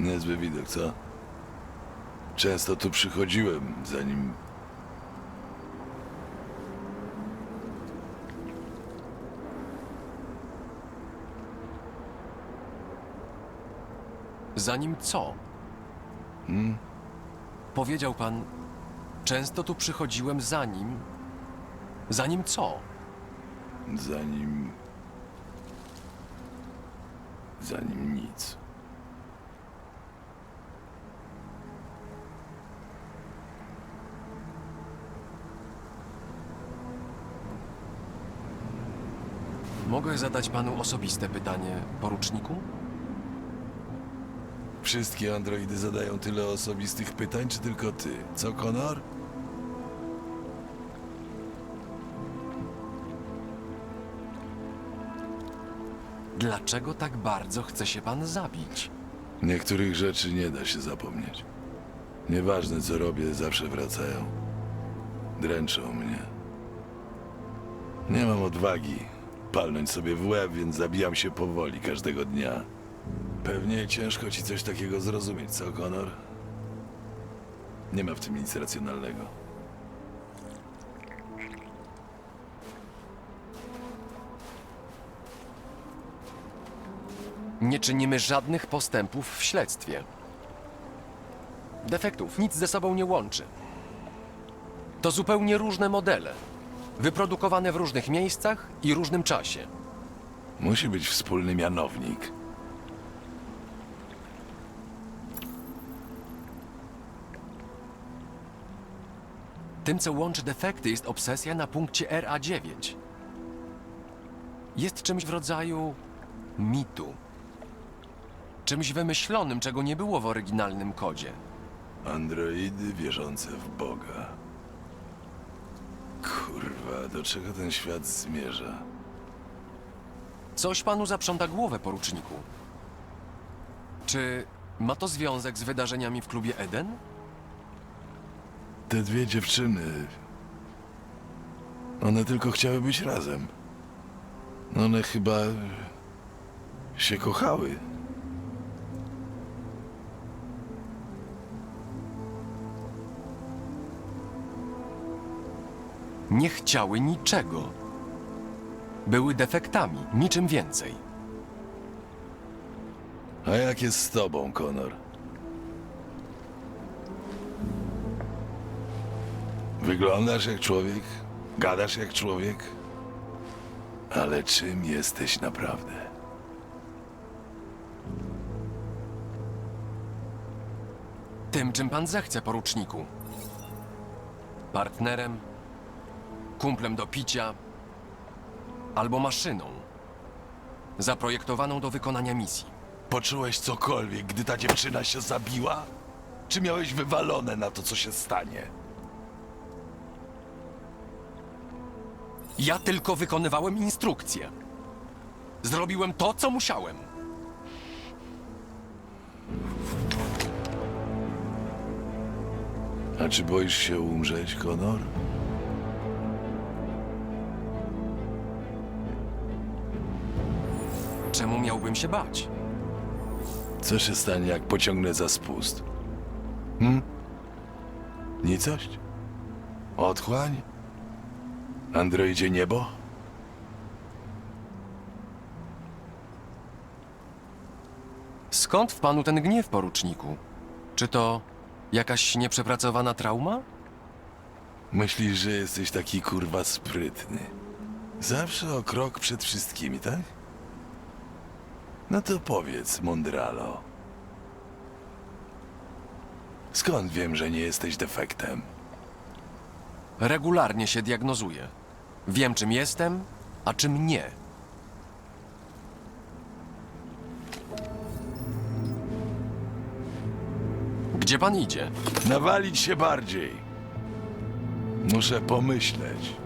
Niezły widok, co? Często tu przychodziłem, zanim... Zanim co? Powiedział pan, często tu przychodziłem zanim. Zanim co? Zanim... Zanim nic. Mogę zadać panu osobiste pytanie, poruczniku? Wszystkie androidy zadają tyle osobistych pytań, czy tylko ty? Co, Konor? Dlaczego tak bardzo chce się pan zabić? Niektórych rzeczy nie da się zapomnieć. Nieważne co robię, zawsze wracają. Dręczą mnie. Nie mam odwagi palnąć sobie w łeb, więc zabijam się powoli każdego dnia. Pewnie ciężko ci coś takiego zrozumieć, co, Konor? Nie ma w tym nic racjonalnego. Nie czynimy żadnych postępów w śledztwie. Defektów nic ze sobą nie łączy. To zupełnie różne modele, wyprodukowane w różnych miejscach i różnym czasie. Musi być wspólny mianownik. Tym, co łączy defekty, jest obsesja na punkcie RA9. Jest czymś w rodzaju mitu. Czymś wymyślonym, czego nie było w oryginalnym kodzie. Androidy wierzące w Boga. Do czego ten świat zmierza? Coś panu zaprząta głowę, poruczniku. Czy ma to związek z wydarzeniami w klubie Eden? Te dwie dziewczyny. One tylko chciały być razem. One chyba się kochały. Nie chciały niczego. Były defektami, niczym więcej. A jak jest z tobą, Konor? Wyglądasz jak człowiek, gadasz jak człowiek, ale czym jesteś naprawdę? Tym, czym pan zechce, poruczniku. Partnerem, kumplem do picia, albo maszyną, zaprojektowaną do wykonania misji. Poczułeś cokolwiek, gdy ta dziewczyna się zabiła? Czy miałeś wywalone na to, co się stanie? Ja tylko wykonywałem instrukcje. Zrobiłem to, co musiałem. A czy boisz się umrzeć, Konor? Czemu miałbym się bać? Co się stanie, jak pociągnę za spust? Hm? Nicość? Otchłań? Androidzie niebo? Skąd w panu ten gniew, poruczniku? Czy to jakaś nieprzepracowana trauma? Myślisz, że jesteś taki kurwa sprytny. Zawsze o krok przed wszystkimi, tak? No to powiedz, Mondralo. Skąd wiem, że nie jesteś defektem? Regularnie się diagnozuję. Wiem, czym jestem, a czym nie. Gdzie pan idzie? Nawalić się bardziej. Muszę pomyśleć.